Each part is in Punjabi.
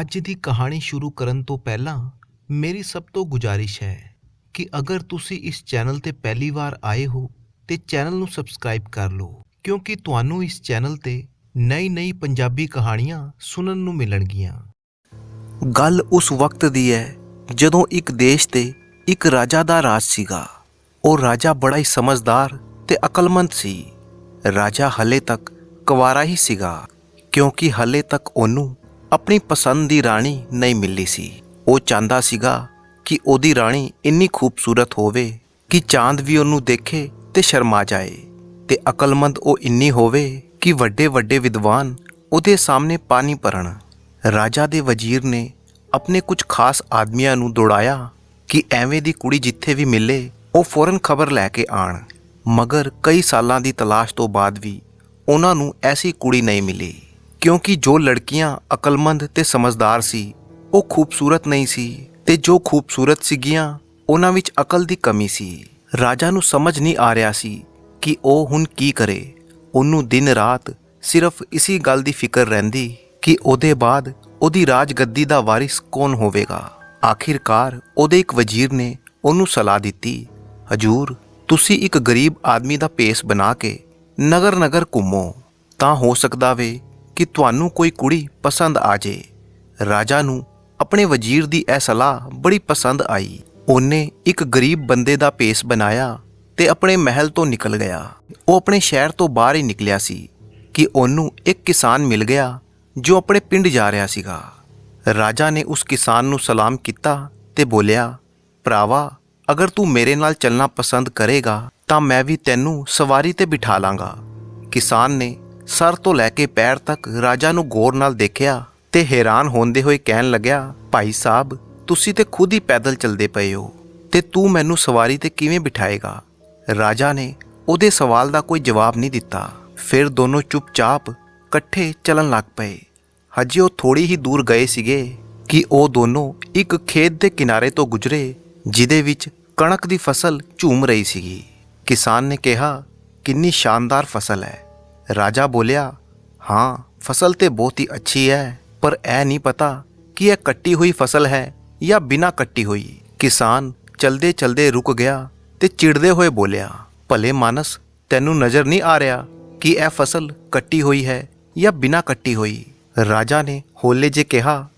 ਅੱਜ ਦੀ ਕਹਾਣੀ ਸ਼ੁਰੂ ਕਰਨ ਤੋਂ ਪਹਿਲਾਂ ਮੇਰੀ ਸਭ ਤੋਂ ਗੁਜ਼ਾਰਿਸ਼ ਹੈ ਕਿ ਅਗਰ ਤੁਸੀਂ ਇਸ ਚੈਨਲ ਤੇ ਪਹਿਲੀ ਵਾਰ ਆਏ ਹੋ ਤੇ ਚੈਨਲ ਨੂੰ ਸਬਸਕ੍ਰਾਈਬ ਕਰ ਲਓ, ਕਿਉਂਕਿ ਤੁਹਾਨੂੰ ਇਸ ਚੈਨਲ ਤੇ ਨਈ-ਨਈ ਪੰਜਾਬੀ ਕਹਾਣੀਆਂ ਸੁਣਨ ਨੂੰ ਮਿਲਣਗੀਆਂ। ਗੱਲ ਉਸ ਵਕਤ ਦੀ ਹੈ ਜਦੋਂ ਇੱਕ ਦੇਸ਼ ਤੇ ਇੱਕ ਰਾਜਾ ਦਾ ਰਾਜ ਸੀਗਾ। ਉਹ ਰਾਜਾ ਬੜਾ ਹੀ ਸਮਝਦਾਰ ਤੇ ਅਕਲਮੰਦ ਸੀ। ਰਾਜਾ ਹਲੇ ਤੱਕ ਕੁਵਾਰਾ ਹੀ ਸੀਗਾ, ਕਿਉਂਕਿ ਹਲੇ ਤੱਕ ਉਹਨੂੰ ਆਪਣੀ ਪਸੰਦ ਦੀ ਰਾਣੀ ਨਹੀਂ ਮਿਲੀ ਸੀ। ਉਹ ਚਾਹੁੰਦਾ ਸੀਗਾ ਕਿ ਉਹਦੀ ਰਾਣੀ ਇੰਨੀ ਖੂਬਸੂਰਤ ਹੋਵੇ ਕਿ ਚਾਂਦ ਵੀ ਉਹਨੂੰ ਦੇਖੇ ਤੇ ਸ਼ਰਮਾ ਜਾਏ ਤੇ ਅਕਲਮੰਦ ਉਹ ਇੰਨੀ ਹੋਵੇ ਕਿ ਵੱਡੇ ਵੱਡੇ ਵਿਦਵਾਨ ਉਹਦੇ ਸਾਹਮਣੇ ਪਾਣੀ ਭਰਨ। ਰਾਜਾ ਦੇ ਵਜ਼ੀਰ ਨੇ ਆਪਣੇ ਕੁਝ ਖਾਸ ਆਦਮੀਆਂ ਨੂੰ ਦੌੜਾਇਆ ਕਿ ਐਵੇਂ ਦੀ ਕੁੜੀ ਜਿੱਥੇ ਵੀ ਮਿਲੇ ਉਹ ਫੌਰਨ ਖਬਰ ਲੈ ਕੇ ਆਣ। ਮਗਰ ਕਈ ਸਾਲਾਂ ਦੀ ਤਲਾਸ਼ ਤੋਂ ਬਾਅਦ ਵੀ ਉਹਨਾਂ ਨੂੰ ਐਸੀ ਕੁੜੀ ਨਹੀਂ ਮਿਲੀ। ਕਿਉਂਕਿ ਜੋ ਲੜਕੀਆਂ ਅਕਲਮੰਦ ਤੇ ਸਮਝਦਾਰ ਸੀ, ਉਹ ਖੂਬਸੂਰਤ ਨਹੀਂ ਸੀ ਤੇ ਜੋ ਖੂਬਸੂਰਤ ਸੀਗੀਆਂ, ਉਹਨਾਂ ਵਿੱਚ ਅਕਲ ਦੀ ਕਮੀ ਸੀ। ਰਾਜਾ ਨੂੰ ਸਮਝ ਨਹੀਂ ਆ ਰਿਹਾ ਸੀ ਕਿ ਉਹ ਹੁਣ ਕੀ ਕਰੇ। ਉਹਨੂੰ ਦਿਨ ਰਾਤ ਸਿਰਫ ਇਸੀ ਗੱਲ ਦੀ ਫਿਕਰ ਰਹਿੰਦੀ ਕਿ ਉਹਦੇ ਬਾਅਦ ਉਹਦੀ ਰਾਜਗੱਦੀ ਦਾ ਵਾਰਿਸ ਕੌਣ ਹੋਵੇਗਾ। ਆਖਿਰਕਾਰ ਉਹਦੇ ਇੱਕ ਵਜ਼ੀਰ ਨੇ ਉਹਨੂੰ ਸਲਾਹ ਦਿੱਤੀ, ਹਜੂਰ, ਤੁਸੀਂ ਇੱਕ ਗਰੀਬ ਆਦਮੀ ਦਾ ਪੇਸ ਬਣਾ ਕੇ ਨਗਰ ਨਗਰ ਘੁੰਮੋ, ਤਾਂ ਹੋ ਸਕਦਾ ਵੇ ਕਿ ਤੁਹਾਨੂੰ ਕੋਈ ਕੁੜੀ ਪਸੰਦ ਆ ਜੇ। ਰਾਜਾ ਨੂੰ ਆਪਣੇ ਵਜ਼ੀਰ ਦੀ ਇਹ ਸਲਾਹ ਬੜੀ ਪਸੰਦ ਆਈ। ਉਹਨੇ ਇੱਕ ਗਰੀਬ ਬੰਦੇ ਦਾ ਭੇਸ ਬਣਾਇਆ ਤੇ ਆਪਣੇ ਮਹਿਲ ਤੋਂ ਨਿਕਲ ਗਿਆ। ਉਹ ਆਪਣੇ ਸ਼ਹਿਰ ਤੋਂ ਬਾਹਰ ਹੀ ਨਿਕਲਿਆ ਸੀ ਕਿ ਉਹਨੂੰ ਇੱਕ ਕਿਸਾਨ ਮਿਲ ਗਿਆ ਜੋ ਆਪਣੇ ਪਿੰਡ ਜਾ ਰਿਹਾ ਸੀਗਾ। ਰਾਜਾ ਨੇ ਉਸ ਕਿਸਾਨ ਨੂੰ ਸਲਾਮ ਕੀਤਾ ਤੇ ਬੋਲਿਆ, ਭਰਾਵਾ, ਅਗਰ ਤੂੰ ਮੇਰੇ ਨਾਲ ਚੱਲਣਾ ਪਸੰਦ ਕਰੇਗਾ ਤਾਂ ਮੈਂ ਵੀ ਤੈਨੂੰ ਸਵਾਰੀ ਤੇ ਬਿਠਾ ਲਾਂਗਾ। ਕਿਸਾਨ ਨੇ ਸਰ ਤੋਂ ਲੈ ਕੇ ਪੈਰ ਤੱਕ ਰਾਜਾ ਨੂੰ ਗੌਰ ਨਾਲ ਦੇਖਿਆ ਤੇ ਹੈਰਾਨ ਹੁੰਦੇ ਹੋਏ ਕਹਿਣ ਲੱਗਿਆ, ਭਾਈ ਸਾਹਿਬ, ਤੁਸੀਂ ਤੇ ਖੁਦ ਹੀ ਪੈਦਲ ਚੱਲਦੇ ਪਏ ਹੋ ਤੇ ਤੂੰ ਮੈਨੂੰ ਸਵਾਰੀ ਤੇ ਕਿਵੇਂ ਬਿਠਾਏਗਾ? ਰਾਜਾ ਨੇ ਉਹਦੇ ਸਵਾਲ ਦਾ ਕੋਈ ਜਵਾਬ ਨਹੀਂ ਦਿੱਤਾ। ਫਿਰ ਦੋਨੋਂ ਚੁੱਪਚਾਪ ਇਕੱਠੇ ਚੱਲਣ ਲੱਗ ਪਏ। ਹਜੇ ਉਹ ਥੋੜੀ ਹੀ ਦੂਰ ਗਏ ਸੀਗੇ ਕਿ ਉਹ ਦੋਨੋਂ ਇੱਕ ਖੇਤ ਦੇ ਕਿਨਾਰੇ ਤੋਂ ਗੁਜ਼ਰੇ, ਜਿਹਦੇ ਵਿੱਚ ਕਣਕ ਦੀ ਫਸਲ ਝੂਮ ਰਹੀ ਸੀਗੀ। ਕਿਸਾਨ ਨੇ ਕਿਹਾ, ਕਿੰਨੀ ਸ਼ਾਨਦਾਰ ਫਸਲ ਹੈ। ਰਾਜਾ ਬੋਲਿਆ, ਹਾਂ, ਫਸਲ ਤੇ ਬਹੁਤ ਹੀ ਅੱਛੀ ਹੈ, ਪਰ ਇਹ ਨਹੀਂ ਪਤਾ ਕਿ ਇਹ ਕੱਟੀ ਹੋਈ ਫਸਲ ਹੈ ਜਾਂ ਬਿਨਾਂ ਕੱਟੀ ਹੋਈ। ਕਿਸਾਨ ਚਲਦੇ ਚਲਦੇ ਰੁਕ ਗਿਆ ਤੇ ਚਿੜਦੇ ਹੋਏ ਬੋਲਿਆ, ਭਲੇ ਮਾਨਸ, ਤੈਨੂੰ ਨਜ਼ਰ ਨਹੀਂ ਆ ਰਿਹਾ ਕਿ ਇਹ ਫਸਲ ਕੱਟੀ ਹੋਈ ਹੈ ਜਾਂ ਬਿਨਾਂ ਕੱਟੀ ਹੋਈ? ਰਾਜਾ ਨੇ ਹੋਲੇ ਜੇ ਕਿਹਾ,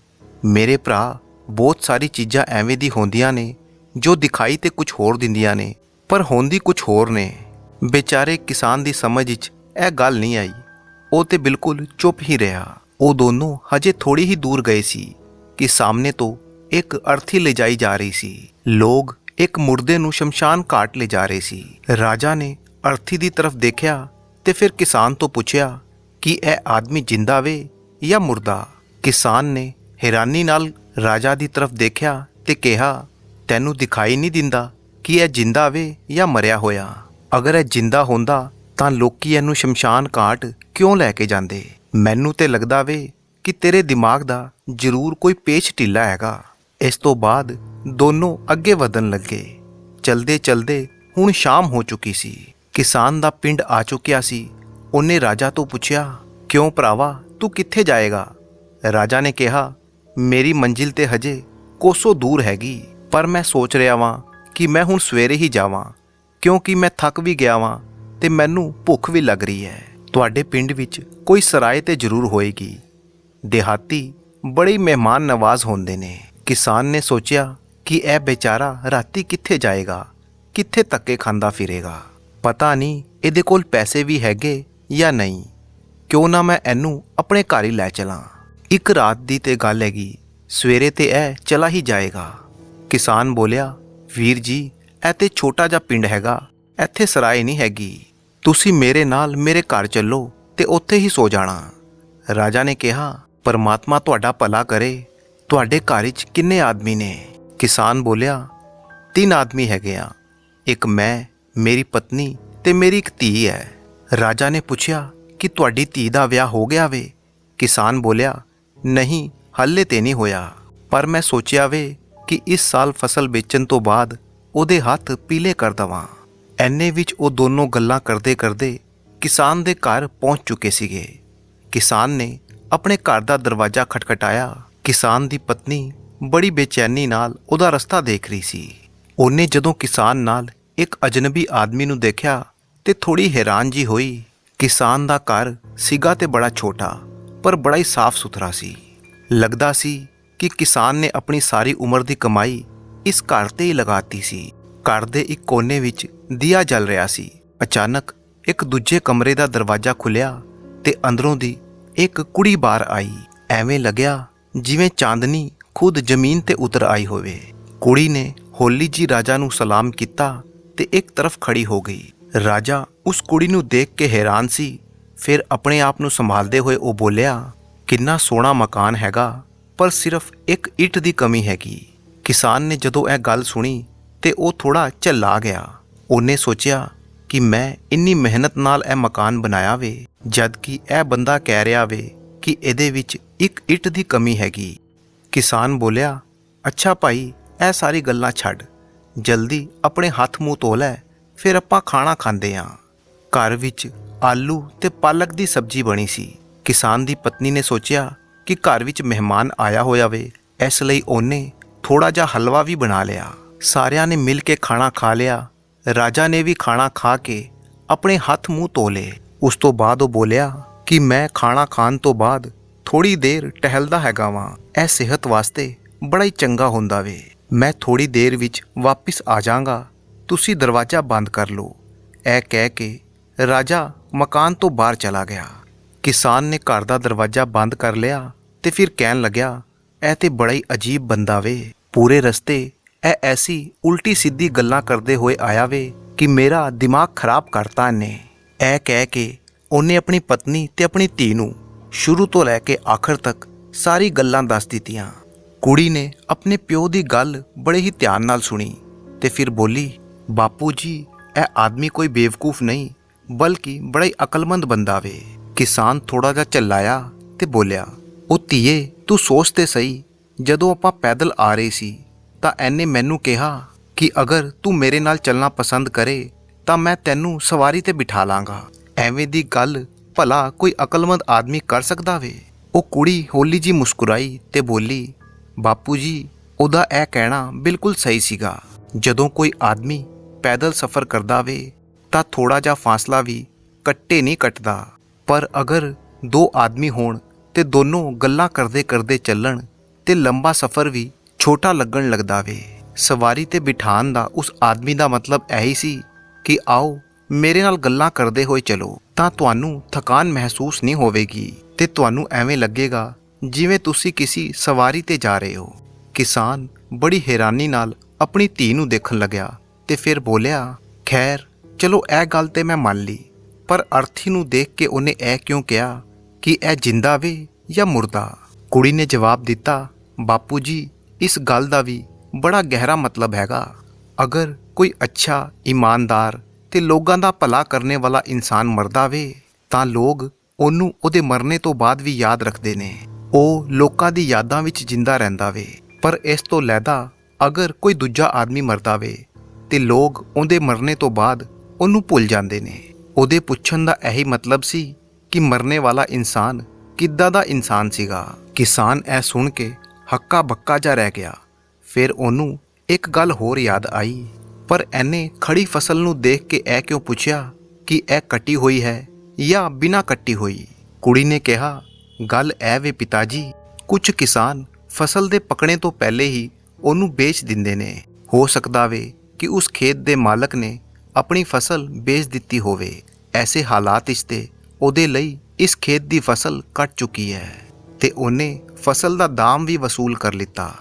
ਮੇਰੇ ਭਰਾ, ਬਹੁਤ ਸਾਰੀ ਚੀਜ਼ਾਂ ਐਵੇਂ ਦੀ ਹੁੰਦੀਆਂ ਨੇ ਜੋ ਦਿਖਾਈ ਤੇ ਕੁਝ ਹੋਰ ਦਿੰਦੀਆਂ ਨੇ, ਪਰ ਹੁੰਦੀ ਕੁਝ ਹੋਰ ਨੇ। ਵਿਚਾਰੇ ਕਿਸਾਨ ਦੀ ਸਮਝ ਵਿੱਚ ਇਹ ਗੱਲ ਨਹੀਂ ਆਈ। ਉਹ ਤੇ ਬਿਲਕੁਲ ਚੁੱਪ ਹੀ ਰਿਹਾ। ਉਹ ਦੋਨੋਂ ਹਜੇ ਥੋੜੀ ਹੀ ਦੂਰ ਗਏ ਸੀ ਕਿ ਸਾਹਮਣੇ ਤੋਂ ਇੱਕ ਅਰਥੀ ਲਿਜਾਈ ਜਾ ਰਹੀ ਸੀ। ਲੋਕ ਇੱਕ ਮੁਰਦੇ ਨੂੰ ਸ਼ਮਸ਼ਾਨ ਘਾਟ ਲੈ ਜਾ ਰਹੇ ਸੀ। ਰਾਜਾ ਨੇ ਅਰਥੀ ਦੀ ਤਰਫ ਦੇਖਿਆ ਤੇ ਫਿਰ ਕਿਸਾਨ ਤੋਂ ਪੁੱਛਿਆ ਕਿ ਇਹ ਆਦਮੀ ਜਿੰਦਾ ਵੇ ਜਾਂ ਮੁਰਦਾ। ਕਿਸਾਨ ਨੇ ਹੈਰਾਨੀ ਨਾਲ ਰਾਜਾ ਦੀ ਤਰਫ ਦੇਖਿਆ ਤੇ ਕਿਹਾ, ਤੈਨੂੰ ਦਿਖਾਈ ਨਹੀਂ ਦਿੰਦਾ ਕਿ ਇਹ ਜਿੰਦਾ ਵੇ ਜਾਂ ਮਰਿਆ ਹੋਇਆ। ਅਗਰ ਇਹ ਜਿੰਦਾ ਹੁੰਦਾ ਤਾਂ ਲੋਕੀ ਇਹਨੂੰ ਸ਼ਮਸ਼ਾਨ ਘਾਟ ਕਿਉਂ ਲੈ ਕੇ ਜਾਂਦੇ? ਮੈਨੂੰ ਤੇ ਲੱਗਦਾ ਵੇ ਕਿ ਤੇਰੇ ਦਿਮਾਗ ਦਾ ਜ਼ਰੂਰ ਕੋਈ ਪੇਚ ਢਿੱਲਾ ਹੈਗਾ। ਇਸ ਤੋਂ ਬਾਅਦ ਦੋਨੋਂ ਅੱਗੇ ਵਧਣ ਲੱਗੇ। ਚਲਦੇ ਚਲਦੇ ਹੁਣ ਸ਼ਾਮ ਹੋ ਚੁੱਕੀ ਸੀ। ਕਿਸਾਨ ਦਾ ਪਿੰਡ ਆ ਚੁੱਕਿਆ ਸੀ। ਉਹਨੇ ਰਾਜਾ ਤੋਂ ਪੁੱਛਿਆ, ਕਿਉਂ ਭਰਾਵਾ, ਤੂੰ ਕਿੱਥੇ ਜਾਏਗਾ? ਰਾਜਾ ਨੇ ਕਿਹਾ, ਮੇਰੀ ਮੰਜ਼ਿਲ ਤੇ ਹਜੇ ਕੋਸੋ ਦੂਰ ਹੈਗੀ, ਪਰ ਮੈਂ ਸੋਚ ਰਿਹਾ ਵਾਂ ਕਿ ਮੈਂ ਹੁਣ ਸਵੇਰੇ ਹੀ ਜਾਵਾਂ, ਕਿਉਂਕਿ ਮੈਂ ਥੱਕ ਵੀ ਗਿਆ ਵਾਂ। ਤੇ ਮੈਨੂੰ ਭੁੱਖ ਵੀ ਲੱਗ ਰਹੀ ਹੈ। ਤੁਹਾਡੇ ਪਿੰਡ ਵਿੱਚ ਕੋਈ ਸਰਾਏ ਤੇ ਜ਼ਰੂਰ ਹੋਏਗੀ। ਦਿਹਾਤੀ ਬੜੇ ਮਹਿਮਾਨ ਨਵਾਜ਼ ਹੁੰਦੇ ਨੇ। ਕਿਸਾਨ ਨੇ ਸੋਚਿਆ ਕਿ ਇਹ ਵਿਚਾਰਾ ਰਾਤੀ ਕਿੱਥੇ ਜਾਏਗਾ, ਕਿੱਥੇ ਧੱਕੇ ਖਾਂਦਾ ਫਿਰੇਗਾ। ਪਤਾ ਨਹੀਂ ਇਹਦੇ ਕੋਲ ਪੈਸੇ ਵੀ ਹੈਗੇ ਜਾਂ ਨਹੀਂ। ਕਿਉਂ ਨਾ ਮੈਂ ਇਹਨੂੰ ਆਪਣੇ ਘਰ ਹੀ ਲੈ ਚਲਾਂ। ਇੱਕ ਰਾਤ ਦੀ ਤੇ ਗੱਲ ਹੈਗੀ, ਸਵੇਰੇ ਤੇ ਇਹ ਚਲਾ ਹੀ ਜਾਏਗਾ। ਕਿਸਾਨ ਬੋਲਿਆ, ਵੀਰ ਜੀ, ਇਹ ਤੇ ਛੋਟਾ ਜਿਹਾ ਪਿੰਡ ਹੈਗਾ ਇੱਥੇ ਸਰਾਏ ਨਹੀਂ ਹੈਗੀ। ਤੁਸੀਂ ਮੇਰੇ ਨਾਲ ਮੇਰੇ ਘਰ ਚੱਲੋ ਤੇ ਉੱਥੇ ਹੀ ਸੋ ਜਾਣਾ। ਰਾਜਾ ਨੇ ਕਿਹਾ, ਪਰਮਾਤਮਾ ਤੁਹਾਡਾ ਭਲਾ ਕਰੇ। ਤੁਹਾਡੇ ਘਰ ਵਿੱਚ ਕਿੰਨੇ ਆਦਮੀ ਨੇ? ਕਿਸਾਨ ਬੋਲਿਆ, ਤਿੰਨ ਆਦਮੀ ਹੈਗੇ ਆ। ਇੱਕ ਮੈਂ, ਮੇਰੀ ਪਤਨੀ ਤੇ ਮੇਰੀ ਇੱਕ ਧੀ ਹੈ। ਰਾਜਾ ਨੇ ਪੁੱਛਿਆ, ਕਿ ਤੁਹਾਡੀ ਧੀ ਦਾ ਵਿਆਹ ਹੋ ਗਿਆ ਵੇ? ਕਿਸਾਨ ਬੋਲਿਆ, ਨਹੀਂ, ਹੱਲੇ ਤੇ ਨਹੀਂ ਹੋਇਆ। ਪਰ ਮੈਂ ਸੋਚਿਆ ਵੇ ਕਿ ਇਸ ਸਾਲ ਫਸਲ ਵੇਚਣ ਤੋਂ ਬਾਅਦ ਉਹਦੇ ਹੱਥ ਪੀਲੇ ਕਰ ਦਵਾਂ। ਐਨੇ ਵਿੱਚ ਉਹ ਦੋਨੋਂ ਗੱਲਾਂ ਕਰਦੇ ਕਰਦੇ ਕਿਸਾਨ ਦੇ ਘਰ ਪਹੁੰਚ ਚੁੱਕੇ ਸੀਗੇ। ਕਿਸਾਨ ਨੇ ਆਪਣੇ ਘਰ ਦਾ ਦਰਵਾਜ਼ਾ ਖਟਖਟਾਇਆ। ਕਿਸਾਨ ਦੀ ਪਤਨੀ ਬੜੀ ਬੇਚੈਨੀ ਨਾਲ ਉਹਦਾ ਰਸਤਾ ਦੇਖ ਰਹੀ ਸੀ। ਉਹਨੇ ਜਦੋਂ ਕਿਸਾਨ ਨਾਲ ਇੱਕ ਅਜਨਬੀ ਆਦਮੀ ਨੂੰ ਦੇਖਿਆ ਤੇ ਥੋੜੀ ਹੈਰਾਨ ਜੀ ਹੋਈ। ਕਿਸਾਨ ਦਾ ਘਰ ਸੀਗਾ ਤੇ ਬੜਾ ਛੋਟਾ, ਪਰ ਬੜਾ ਹੀ ਸਾਫ਼ ਸੁਥਰਾ ਸੀ। ਲੱਗਦਾ ਸੀ ਕਿ ਕਿਸਾਨ ਨੇ ਆਪਣੀ ਸਾਰੀ ਉਮਰ ਦੀ ਕਮਾਈ ਇਸ ਘਰ ਤੇ ਹੀ ਲਗਾਤੀ ਸੀ। ਘਰ ਦੇ ਇੱਕ ਕੋਨੇ ਵਿੱਚ ਦੀਆ ਜਲ ਰਿਹਾ ਸੀ। ਅਚਾਨਕ ਇੱਕ ਦੂਜੇ ਕਮਰੇ ਦਾ ਦਰਵਾਜ਼ਾ ਖੁੱਲਿਆ ਤੇ ਅੰਦਰੋਂ ਦੀ ਇੱਕ ਕੁੜੀ ਬਾਹਰ ਆਈ। ਐਵੇਂ ਲੱਗਿਆ ਜਿਵੇਂ ਚਾਂਦਨੀ ਖੁਦ ਜ਼ਮੀਨ ਤੇ ਉਤਰ ਆਈ ਹੋਵੇ। ਕੁੜੀ ਨੇ ਹੋਲੀ ਜੀ ਰਾਜਾ ਨੂੰ ਸਲਾਮ ਕੀਤਾ ਤੇ ਇੱਕ ਤਰਫ ਖੜੀ ਹੋ ਗਈ। ਰਾਜਾ ਉਸ ਕੁੜੀ ਨੂੰ ਦੇਖ ਕੇ ਹੈਰਾਨ ਸੀ। ਫਿਰ ਆਪਣੇ ਆਪ ਨੂੰ ਸੰਭਾਲਦੇ ਹੋਏ ਉਹ ਬੋਲਿਆ, ਕਿੰਨਾ ਸੋਹਣਾ ਮਕਾਨ ਹੈਗਾ, ਪਰ ਸਿਰਫ ਇੱਕ ਇੱਟ ਦੀ ਕਮੀ ਹੈਗੀ। ਕਿਸਾਨ ਨੇ ਜਦੋਂ ਇਹ ਗੱਲ ਸੁਣੀ ਤੇ ਉਹ ਥੋੜਾ ਝੱਲਾ ਗਿਆ। ਉਹਨੇ ਸੋਚਿਆ ਕਿ ਮੈਂ ਇੰਨੀ ਮਿਹਨਤ ਨਾਲ ਇਹ ਮਕਾਨ ਬਣਾਇਆ ਵੇ ਜਦ ਕਿ ਇਹ ਬੰਦਾ ਕਹਿ ਰਿਹਾ ਵੇ ਕਿ ਇਹਦੇ ਵਿੱਚ ਇੱਕ ਇੱਟ ਦੀ ਕਮੀ ਹੈਗੀ। ਕਿਸਾਨ ਬੋਲਿਆ, ਅੱਛਾ ਭਾਈ, ਇਹ ਸਾਰੀ ਗੱਲਾਂ ਛੱਡ। ਜਲਦੀ ਆਪਣੇ ਹੱਥ ਮੂੰਹ ਧੋ ਲੈ, ਫਿਰ ਆਪਾਂ ਖਾਣਾ ਖਾਂਦੇ ਆਂ। ਘਰ ਵਿੱਚ ਆਲੂ ਤੇ ਪਾਲਕ ਦੀ ਸਬਜ਼ੀ ਬਣੀ ਸੀ। ਕਿਸਾਨ ਦੀ ਪਤਨੀ ਨੇ ਸੋਚਿਆ ਕਿ ਘਰ ਵਿੱਚ ਮਹਿਮਾਨ ਆਇਆ ਹੋਇਆ ਵੇ, ਇਸ ਲਈ ਉਹਨੇ ਥੋੜਾ ਜਿਹਾ ਹਲਵਾ ਵੀ ਬਣਾ ਲਿਆ। ਸਾਰਿਆਂ ਨੇ ਮਿਲ ਕੇ ਖਾਣਾ ਖਾ ਲਿਆ। ਰਾਜਾ ਨੇ ਵੀ ਖਾਣਾ ਖਾ ਕੇ ਆਪਣੇ ਹੱਥ ਮੂੰਹ ਧੋ ਲਏ। ਉਸ ਤੋਂ ਬਾਅਦ ਉਹ ਬੋਲਿਆ ਕਿ ਮੈਂ ਖਾਣਾ ਖਾਣ ਤੋਂ ਬਾਅਦ ਥੋੜੀ ਦੇਰ ਟਹਿਲਦਾ ਹੈਗਾ ਵਾਂ। ਇਹ ਸਿਹਤ ਵਾਸਤੇ ਬੜਾ ਹੀ ਚੰਗਾ ਹੁੰਦਾ ਵੇ। ਮੈਂ ਥੋੜੀ ਦੇਰ ਵਿੱਚ ਵਾਪਿਸ ਆ ਜਾਵਾਂਗਾ। ਤੁਸੀਂ ਦਰਵਾਜ਼ਾ ਬੰਦ ਕਰ ਲਓ। ਇਹ ਕਹਿ ਕੇ ਰਾਜਾ ਮਕਾਨ ਤੋਂ ਬਾਹਰ ਚਲਾ ਗਿਆ। ਕਿਸਾਨ ਨੇ ਘਰ ਦਾ ਦਰਵਾਜ਼ਾ ਬੰਦ ਕਰ ਲਿਆ ਤੇ ਫਿਰ ਕਹਿਣ ਲੱਗਿਆ, ਇਹ ਤੇ ਬੜਾ ਹੀ ਅਜੀਬ ਬੰਦਾ ਵੇ। ਪੂਰੇ ਰਸਤੇ ਇਹ ਐਸੀ ਉਲਟੀ ਸਿੱਧੀ ਗੱਲਾਂ ਕਰਦੇ ਹੋਏ ਆਇਆ ਵੇ ਕਿ ਮੇਰਾ ਦਿਮਾਗ ਖਰਾਬ ਕਰਤਾ ਇਹਨੇ। ਇਹ ਕਹਿ ਕੇ ਉਹਨੇ ਆਪਣੀ ਪਤਨੀ ਤੇ ਆਪਣੀ ਧੀ ਨੂੰ ਸ਼ੁਰੂ ਤੋਂ ਲੈ ਕੇ ਆਖਰ ਤੱਕ ਸਾਰੀ ਗੱਲਾਂ ਦੱਸ ਦਿੱਤੀਆਂ। ਕੁੜੀ ਨੇ ਆਪਣੇ ਪਿਓ ਦੀ ਗੱਲ ਬੜੇ ਹੀ ਧਿਆਨ ਨਾਲ ਸੁਣੀ ਤੇ ਫਿਰ ਬੋਲੀ, ਬਾਪੂ ਜੀ, ਇਹ ਆਦਮੀ ਕੋਈ ਬੇਵਕੂਫ ਨਹੀਂ, ਬਲਕਿ ਬੜਾ ਹੀ ਅਕਲਮੰਦ ਬੰਦਾ ਵੇ। ਕਿਸਾਨ ਥੋੜਾ ਜਿਹਾ ਝੱਲਾਇਆ ਤੇ ਬੋਲਿਆ, ਉਹ ਧੀਏ, ਤੂੰ ਸੋਚ ਤੇ ਸਹੀ। ਜਦੋਂ ਆਪਾਂ ਪੈਦਲ ਆ ਰਹੇ ਸੀ ਤਾਂ ਐਨੇ ਮੈਨੂੰ ਕਿਹਾ ਕਿ ਅਗਰ ਤੂੰ ਮੇਰੇ ਨਾਲ ਚੱਲਣਾ ਪਸੰਦ ਕਰੇ, ਤਾਂ ਮੈਂ ਤੈਨੂੰ ਸਵਾਰੀ ਤੇ ਬਿਠਾ ਲਾਂਗਾ। ਐਵੇਂ ਦੀ ਗੱਲ ਭਲਾ ਕੋਈ ਅਕਲਮੰਦ ਆਦਮੀ ਕਰ ਸਕਦਾ ਵੇ। ਉਹ ਕੁੜੀ ਹੋਲੀ ਜੀ ਮੁਸਕਰਾਈ ਤੇ ਬੋਲੀ, ਬਾਪੂ ਜੀ, ਉਹਦਾ ਇਹ ਕਹਿਣਾ ਬਿਲਕੁਲ ਸਹੀ ਸੀਗਾ। ਜਦੋਂ ਕੋਈ ਆਦਮੀ ਪੈਦਲ ਸਫ਼ਰ ਕਰਦਾ ਵੇ, ਤਾਂ ਥੋੜਾ ਜਿਹਾ ਫਾਸਲਾ ਵੀ ਕੱਟੇ ਨਹੀਂ ਕੱਟਦਾ। ਪਰ ਅਗਰ ਦੋ ਆਦਮੀ ਹੋਣ ਤੇ ਦੋਨੋਂ ਗੱਲਾਂ ਕਰਦੇ ਕਰਦੇ ਚੱਲਣ ਤੇ ਲੰਬਾ ਸਫ਼ਰ ਵੀ ਛੋਟਾ ਲੱਗਣ ਲੱਗਦਾ ਵੇ। ਸਵਾਰੀ ਤੇ ਬਿਠਾਣ ਦਾ ਉਸ ਆਦਮੀ ਦਾ ਮਤਲਬ ਇਹੀ ਸੀ ਕਿ ਆਓ, ਮੇਰੇ ਨਾਲ ਗੱਲਾਂ ਕਰਦੇ ਹੋਏ ਚਲੋ, ਤਾਂ ਤੁਹਾਨੂੰ ਥਕਾਨ ਮਹਿਸੂਸ ਨਹੀਂ ਹੋਵੇਗੀ ਤੇ ਤੁਹਾਨੂੰ ਐਵੇਂ ਲੱਗੇਗਾ ਜਿਵੇਂ ਤੁਸੀਂ ਕਿਸੇ ਸਵਾਰੀ ਤੇ ਜਾ ਰਹੇ ਹੋ। ਕਿਸਾਨ ਬੜੀ ਹੈਰਾਨੀ ਨਾਲ ਆਪਣੀ ਧੀ ਨੂੰ ਦੇਖਣ ਲੱਗਿਆ ਤੇ ਫਿਰ ਬੋਲਿਆ, ਖੈਰ, ਚਲੋ ਇਹ ਗੱਲ ਤੇ ਮੈਂ ਮੰਨ ਲਈ, ਪਰ ਅਰਥੀ ਨੂੰ ਦੇਖ ਕੇ ਉਹਨੇ ਇਹ ਕਿਉਂ ਕਿਹਾ ਕਿ ਇਹ ਜਿੰਦਾ ਵੇ ਜਾਂ ਮੁਰਦਾ? ਕੁੜੀ ਨੇ ਜਵਾਬ ਦਿੱਤਾ, ਬਾਪੂ ਜੀ ਇਸ ਗੱਲ ਦਾ ਵੀ ਬੜਾ ਗਹਿਰਾ ਮਤਲਬ ਹੈਗਾ। ਅਗਰ ਕੋਈ ਅੱਛਾ, ਇਮਾਨਦਾਰ ਤੇ ਲੋਕਾਂ ਦਾ ਭਲਾ ਕਰਨੇ ਵਾਲਾ ਇਨਸਾਨ ਮਰਦਾ ਵੇ, ਤਾਂ ਲੋਕ ਉਹਨੂੰ ਉਹਦੇ ਮਰਨੇ ਤੋਂ ਬਾਅਦ ਵੀ ਯਾਦ ਰੱਖਦੇ ਨੇ। ਉਹ ਲੋਕਾਂ ਦੀ ਯਾਦਾਂ ਵਿੱਚ ਜਿੰਦਾ ਰਹਿੰਦਾ ਵੇ। ਪਰ ਇਸ ਤੋਂ ਲੈਦਾ ਅਗਰ ਕੋਈ ਦੂਜਾ ਆਦਮੀ ਮਰਦਾ ਵੇ, ਤੇ ਲੋਕ ਉਹਦੇ ਮਰਨੇ ਤੋਂ ਬਾਅਦ ਉਹਨੂੰ ਭੁੱਲ ਜਾਂਦੇ ਨੇ। ਉਹਦੇ ਪੁੱਛਣ ਦਾ ਇਹੀ ਮਤਲਬ ਸੀ ਕਿ ਮਰਨੇ ਵਾਲਾ ਇਨਸਾਨ ਕਿੱਦਾਂ ਦਾ ਇਨਸਾਨ ਸੀਗਾ। ਕਿਸਾਨ ਇਹ ਸੁਣ ਕੇ ਹੱਕਾ ਬੱਕਾ ਜਾ ਰਹਿ ਗਿਆ। ਫਿਰ ਉਹਨੂੰ ਇੱਕ ਗੱਲ ਹੋਰ ਯਾਦ ਆਈ। ਪਰ ਐਨੇ ਖੜੀ ਫਸਲ ਨੂੰ ਦੇਖ ਕੇ ਇਹ ਕਿਉਂ ਪੁੱਛਿਆ ਕਿ ਇਹ ਕੱਟੀ ਹੋਈ ਹੈ ਜਾਂ ਬਿਨਾਂ ਕੱਟੀ ਹੋਈ? ਕੁੜੀ ਨੇ ਕਿਹਾ, ਗੱਲ ਐ ਵੇ ਪਿਤਾ ਜੀ ਕੁਝ ਕਿਸਾਨ ਫਸਲ ਦੇ ਪਕਣੇ ਤੋਂ ਪਹਿਲੇ ਹੀ ਉਹਨੂੰ ਵੇਚ ਦਿੰਦੇ ਨੇ। ਹੋ ਸਕਦਾ ਵੇ ਕਿ ਉਸ ਖੇਤ ਦੇ ਮਾਲਕ ਨੇ ਆਪਣੀ ਫਸਲ ਵੇਚ ਦਿੱਤੀ ਹੋਵੇ। ਐਸੇ ਹਾਲਾਤ ਇਸ ਤੇ ਉਹਦੇ ਲਈ ਇਸ ਖੇਤ ਦੀ ਫਸਲ ਕੱਟ ਚੁੱਕੀ ਹੈ। ਤੇ ਉਹਨੇ ਫਸਲ ਦਾ ਦਾਮ ਵੀ ਵਸੂਲ ਕਰ ਲਿੱਤਾ।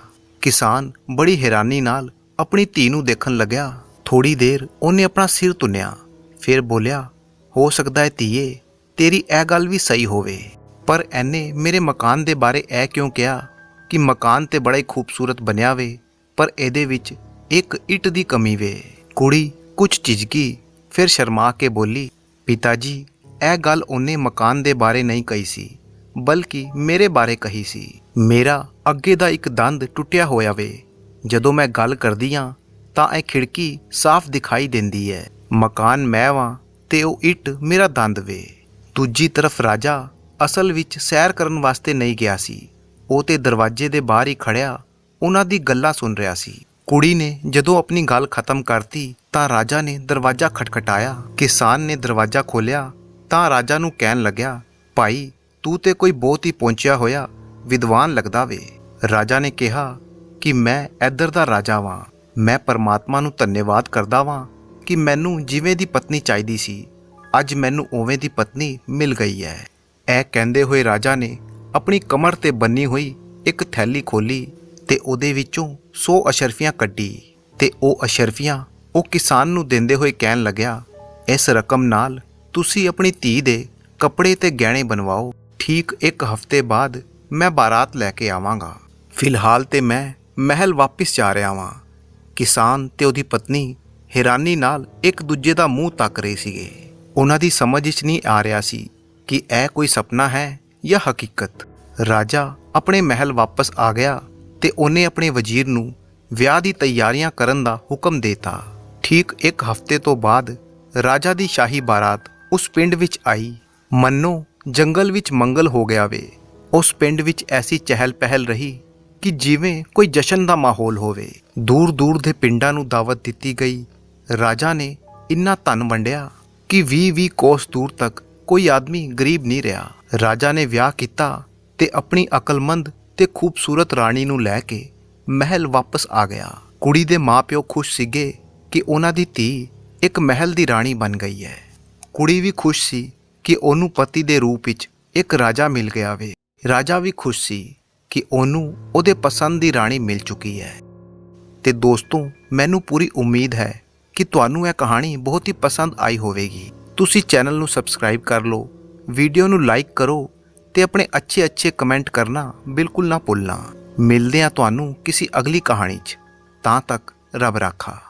ਕਿਸਾਨ ਬੜੀ ਹੈਰਾਨੀ ਨਾਲ ਆਪਣੀ ਧੀ ਨੂੰ ਦੇਖਣ ਲੱਗਿਆ। ਥੋੜੀ ਦੇਰ ਉਹਨੇ ਆਪਣਾ ਸਿਰ ਤੁੰਨਿਆ ਫਿਰ ਬੋਲਿਆ, ਹੋ ਸਕਦਾ ਹੈ ਧੀਏ, ਤੇਰੀ ਇਹ ਗੱਲ ਵੀ ਸਹੀ ਹੋਵੇ। ਪਰ ਐਨੇ ਮੇਰੇ ਮਕਾਨ ਦੇ ਬਾਰੇ ਇਹ ਕਿਉਂ ਕਿਹਾ ਕਿ ਮਕਾਨ ਤੇ ਬੜਾ ਹੀ ਖੂਬਸੂਰਤ ਬਣਿਆ ਵੇ, ਪਰ ਇਹਦੇ ਵਿੱਚ ਇੱਕ ਇੱਟ ਦੀ ਕਮੀ ਵੇ। ਕੁੜੀ ਕੁਝ ਝਿਜਕੀ, ਫਿਰ ਸ਼ਰਮਾ ਕੇ ਬੋਲੀ, ਪਿਤਾ ਜੀ, ਇਹ ਗੱਲ ਉਹਨੇ ਮਕਾਨ ਦੇ ਬਾਰੇ ਨਹੀਂ ਕਹੀ ਸੀ। ਬਲਕਿ ਮੇਰੇ ਬਾਰੇ ਕਹੀ ਸੀ, ਮੇਰਾ ਅੱਗੇ ਦਾ ਇੱਕ ਦੰਦ ਟੁੱਟਿਆ ਹੋਇਆ ਵੇ। ਜਦੋਂ ਮੈਂ ਗੱਲ ਕਰਦੀ ਆ, ਤਾਂ ਇਹ ਖਿੜਕੀ ਸਾਫ਼ ਦਿਖਾਈ ਦਿੰਦੀ ਹੈ ਮਕਾਨ ਮੈਂ ਵਾਂ, ਤੇ ਉਹ ਇੱਟ ਮੇਰਾ ਦੰਦ ਵੇ। ਦੂਜੀ ਤਰਫ ਰਾਜਾ ਅਸਲ ਵਿੱਚ ਸੈਰ ਕਰਨ ਵਾਸਤੇ ਨਹੀਂ ਗਿਆ ਸੀ। ਉਹ ਤੇ ਦਰਵਾਜ਼ੇ ਦੇ ਬਾਹਰ ਹੀ ਖੜਿਆ, ਉਹਨਾਂ ਦੀ ਗੱਲਾਂ ਸੁਣ ਰਿਹਾ ਸੀ। ਕੁੜੀ ਨੇ ਜਦੋਂ ਆਪਣੀ ਗੱਲ ਖਤਮ ਕਰਤੀ, ਤਾਂ ਰਾਜਾ ਨੇ ਦਰਵਾਜ਼ਾ ਖਟਖਟਾਇਆ। ਕਿਸਾਨ ਨੇ ਦਰਵਾਜ਼ਾ ਖੋਲ੍ਹਿਆ, ਤਾਂ ਰਾਜਾ ਨੂੰ ਕਹਿਣ ਲੱਗਿਆ, ਭਾਈ ਤੂੰ ਤੇ ਕੋਈ ਬਹੁਤ ਹੀ ਪਹੁੰਚਿਆ ਹੋਇਆ ਵਿਦਵਾਨ ਲੱਗਦਾ ਵੇ। ਰਾਜਾ ਨੇ ਕਿਹਾ ਕਿ ਮੈਂ ਇੱਧਰ ਦਾ ਰਾਜਾ ਵਾਂ। ਮੈਂ ਪਰਮਾਤਮਾ ਨੂੰ ਧੰਨਵਾਦ ਕਰਦਾ ਵਾਂ ਕਿ ਮੈਨੂੰ ਜਿਵੇਂ ਦੀ ਪਤਨੀ ਚਾਹੀਦੀ ਸੀ, ਅੱਜ ਮੈਨੂੰ ਉਵੇਂ ਦੀ ਪਤਨੀ ਮਿਲ ਗਈ ਹੈ ਇਹ ਕਹਿੰਦੇ ਹੋਏ ਰਾਜਾ ਨੇ ਆਪਣੀ ਕਮਰ ਤੇ ਬੰਨੀ ਹੋਈ ਇੱਕ ਥੈਲੀ ਖੋਲੀ ਤੇ ਉਹਦੇ ਵਿੱਚੋਂ 100 ਅਸ਼ਰਫੀਆਂ ਕੱਢੀ ਤੇ ਉਹ ਅਸ਼ਰਫੀਆਂ ਉਹ ਕਿਸਾਨ ਨੂੰ ਦਿੰਦੇ ਹੋਏ ਕਹਿਣ ਲੱਗਿਆ, ਇਸ ਰਕਮ ਨਾਲ ਤੁਸੀਂ ਆਪਣੀ ਧੀ ਦੇ ਕੱਪੜੇ ਤੇ ਗਹਿਣੇ ਬਣਵਾਓ। ਠੀਕ ਇੱਕ ਹਫ਼ਤੇ ਬਾਅਦ ਮੈਂ ਬਾਰਾਤ ਲੈ ਕੇ ਆਵਾਂਗਾ। ਫਿਲਹਾਲ ਤੇ ਮੈਂ ਮਹਿਲ ਵਾਪਿਸ ਜਾ ਰਿਹਾ ਵਾਂ। ਕਿਸਾਨ ਤੇ ਉਹਦੀ ਪਤਨੀ ਹੈਰਾਨੀ ਨਾਲ ਇੱਕ ਦੂਜੇ ਦਾ ਮੂੰਹ ਤੱਕ ਰਹੇ ਸੀਗੇ। ਉਹਨਾਂ ਦੀ ਸਮਝ ਵਿੱਚ ਨਹੀਂ ਆ ਰਿਹਾ ਸੀ ਕਿ ਇਹ ਕੋਈ ਸੁਪਨਾ ਹੈ ਜਾਂ ਹਕੀਕਤ। ਰਾਜਾ ਆਪਣੇ ਮਹਿਲ ਵਾਪਸ ਆ ਗਿਆ ਤੇ ਉਹਨੇ ਆਪਣੇ ਵਜ਼ੀਰ ਨੂੰ ਵਿਆਹ ਦੀ ਤਿਆਰੀਆਂ ਕਰਨ ਦਾ ਹੁਕਮ ਦਿੱਤਾ। ਠੀਕ ਇੱਕ ਹਫ਼ਤੇ ਤੋਂ ਬਾਅਦ ਰਾਜਾ ਦੀ ਸ਼ਾਹੀ ਬਾਰਾਤ ਉਸ ਪਿੰਡ ਵਿੱਚ ਆਈ। ਮੰਨੋ ਜੰਗਲ ਵਿੱਚ ਮੰਗਲ ਹੋ ਗਿਆ ਵੇ। ਉਸ ਪਿੰਡ ਵਿੱਚ ਐਸੀ ਚਹਿਲ ਪਹਿਲ ਰਹੀ ਕਿ ਜਿਵੇਂ ਕੋਈ ਜਸ਼ਨ ਦਾ ਮਾਹੌਲ ਹੋਵੇ। ਦੂਰ ਦੂਰ ਦੇ ਪਿੰਡਾਂ ਨੂੰ ਦਾਵਤ ਦਿੱਤੀ ਗਈ। ਰਾਜਾ ਨੇ ਇੰਨਾ ਧਨ ਵੰਡਿਆ ਕਿ 20-20 ਕੋਸ ਦੂਰ ਤੱਕ ਕੋਈ ਆਦਮੀ ਗਰੀਬ ਨਹੀਂ ਰਿਹਾ। ਰਾਜਾ ਨੇ ਵਿਆਹ ਕੀਤਾ ਤੇ ਆਪਣੀ ਅਕਲਮੰਦ ਤੇ ਖੂਬਸੂਰਤ ਰਾਣੀ ਨੂੰ ਲੈ ਕੇ ਮਹਿਲ ਵਾਪਸ ਆ ਗਿਆ। ਕੁੜੀ ਦੇ ਮਾਪਿਓ ਖੁਸ਼ ਸੀਗੇ ਕਿ ਉਹਨਾਂ ਦੀ ਧੀ ਇੱਕ ਮਹਿਲ ਦੀ ਰਾਣੀ ਬਣ ਗਈ ਹੈ। ਕੁੜੀ ਵੀ ਖੁਸ਼ ਸੀ ਕਿ ਉਹਨੂੰ ਪਤੀ ਦੇ ਰੂਪ ਵਿੱਚ ਇੱਕ ਰਾਜਾ ਮਿਲ ਗਿਆ ਵੇ। ਰਾਜਾ ਵੀ ਖੁਸ਼ ਸੀ ਕਿ ਉਹਨੂੰ ਉਹਦੇ ਪਸੰਦ ਦੀ ਰਾਣੀ ਮਿਲ ਚੁੱਕੀ ਹੈ। ਤੇ ਦੋਸਤੋ, ਮੈਨੂੰ ਪੂਰੀ ਉਮੀਦ ਹੈ ਕਿ ਤੁਹਾਨੂੰ ਇਹ ਕਹਾਣੀ ਬਹੁਤ ਹੀ ਪਸੰਦ ਆਈ ਹੋਵੇਗੀ। ਤੁਸੀਂ ਚੈਨਲ ਨੂੰ ਸਬਸਕ੍ਰਾਈਬ ਕਰ ਲਓ, ਵੀਡੀਓ ਨੂੰ ਲਾਈਕ ਕਰੋ ਤੇ ਆਪਣੇ ਅੱਛੇ ਅੱਛੇ ਕਮੈਂਟ ਕਰਨਾ ਬਿਲਕੁਲ ਨਾ ਭੁੱਲਣਾ। ਮਿਲਦੇ ਹਾਂ ਤੁਹਾਨੂੰ ਕਿਸੇ ਅਗਲੀ ਕਹਾਣੀ 'ਚ। ਤਾਂ ਤੱਕ ਰੱਬ ਰਾਖਾ।